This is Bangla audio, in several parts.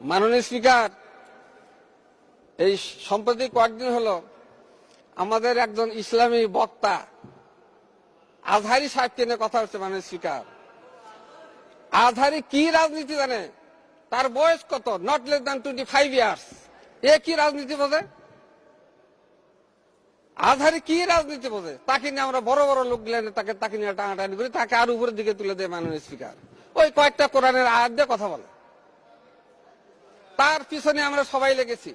মাননীয় স্পিকার এই সম্প্রতি কয়েকদিন হলো আমাদের একজন ইসলামী বক্তা আজহারি সাহেবকে নিয়ে কথা হচ্ছে মাননীয় স্পিকার আজহারি কি রাজনীতি জানে? তার বয়স কত? Not less than twenty five years এ কি রাজনীতি বোঝে? আধারে কি রাজনীতি বোঝে? তাকে নিয়ে আমরা বড় বড় লোক গেলেন তাকে তাকে নিয়ে টানাটানি করি, তাকে আর উপরের দিকে তুলে দেয় মাননীয় স্পিকার ওই কয়েকটা কোরআনের আয়াত দিয়ে কথা বলে। তার পিছনে আমরা সবাই লেগেছি।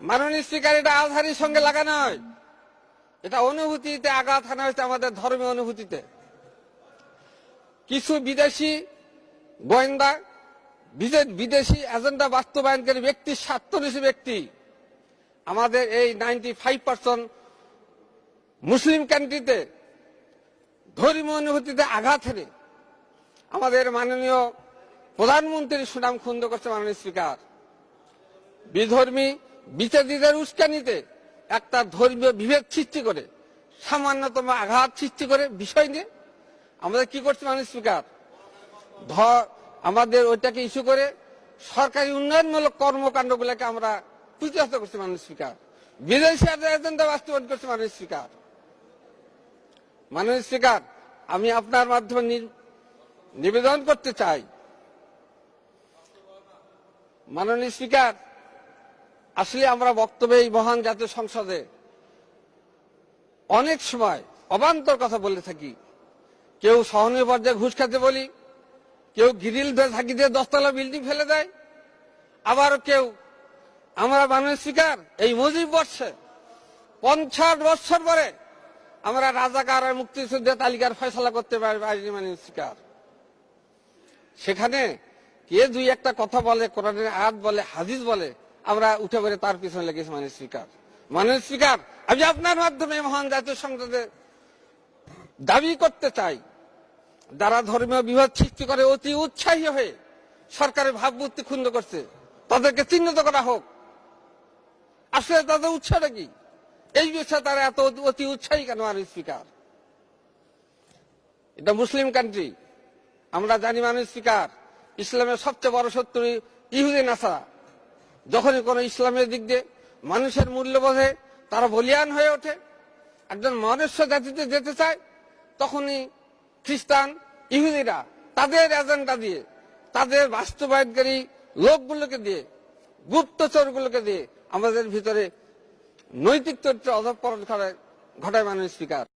মাননীয় স্পিকার, এটা আজহারির সঙ্গে লাগানো হয় এটা অনুভূতিতে আঘাত হানা হয়েছে আমাদের ধর্মীয় অনুভূতিতে। কিছু বিদেশি গোয়েন্দা, বিদেশি এজেন্ডা বাস্তবায়নকারী ব্যক্তি স্বার্থনিশী ব্যক্তি, আমাদের এই নাইনটি ফাইভ পার্সেন্ট মুসলিম কান্ট্রিতে ধর্মীয় অনুভূতিতে আঘাত হেনে। আমাদের মাননীয় প্রধানমন্ত্রীর সুনাম খুন্দ করছে মাননীয় স্পিকার। বিধর্মী বিচারীদের উস্কানিতে একটা ধর্মীয় বিভেদ সৃষ্টি করে, সামান্যতম আঘাত সৃষ্টি করে বিষয় নিয়ে। আমাদের কি করছে মাননীয় স্পিকার? আমাদের ওইটাকে ইস্যু করে সরকারি উন্নয়নমূলক কর্মকাণ্ডগুলোকে আমরা প্রতিহত করছি মাননীয় স্পিকার। বিদেশি এজেন্ডা বাস্তবায়ন করছে মাননীয় স্পিকার। মাননীয় স্পিকার, আমি আপনার মাধ্যমে নিবেদন করতে চাই। মাননীয় স্পিকার, আসলে আমরা বক্তব্যে এই মহান জাতীয় সংসদে অনেক সময় অবান্তর কথা বলে থাকি। কেউ সহনীয় পর্যায়ে ঘুষ খেতে বলি, কেউ গিরিল দিয়ে থাকি দিয়ে দশতলা বিল্ডিং ফেলে দেয়, আবার কেউ, আমরা মাননীয় স্পিকার, এই মুজিব বর্ষে পঞ্চাশ বৎসর পরে আমরা রাজাকার আর মুক্তিযুদ্ধের তালিকার ফয়সলা করতে পারি মাননীয় স্পিকার। সেখানে কে দুই একটা কথা বলে, কোরআনের আয়াত বলে, হাদিস বলে, আমরা উঠে পড়ে তার পিছনে লেগেছি মাননীয় স্পিকার। মাননীয় স্পিকার, আমি আপনার মাধ্যমে মহান জাতীয় সংসদে দাবি করতে চাই। যারা ধর্মীয় বিভাদ সৃষ্টি করে অতি উৎসাহী হয়ে সরকারের ভাবমূর্তি ক্ষুণ্ণ করছে, তাদেরকে চিহ্নিত করা হোক। আসলে তাদের উৎসাহটা কি? এই বিষয়ে তারা এত অতি উৎসাহী কেন আর স্পিকার? এটা মুসলিম কান্ট্রি আমরা জানি মানুষ স্পিকার, ইসলামের সবচেয়ে বড় শত্রু ইহুদি নাসারা যখনই কোনো ইসলামের দিক দিয়ে মানুষের মূল্যবোধে তারা বলিয়ান হয়ে ওঠে। একজন মনুষ্য জাতিতে যেতে চায়, তখনই খ্রিস্টান ইহুদিরা তাদের এজেন্ডা দিয়ে, তাদের বাস্তবায়নকারী লোকগুলোকে দিয়ে গুপ্তচরগুলোকে দিয়ে আমাদের ভিতরে নৈতিক চরিত্র অধপরণ ঘটায় মাননীয় স্পিকার।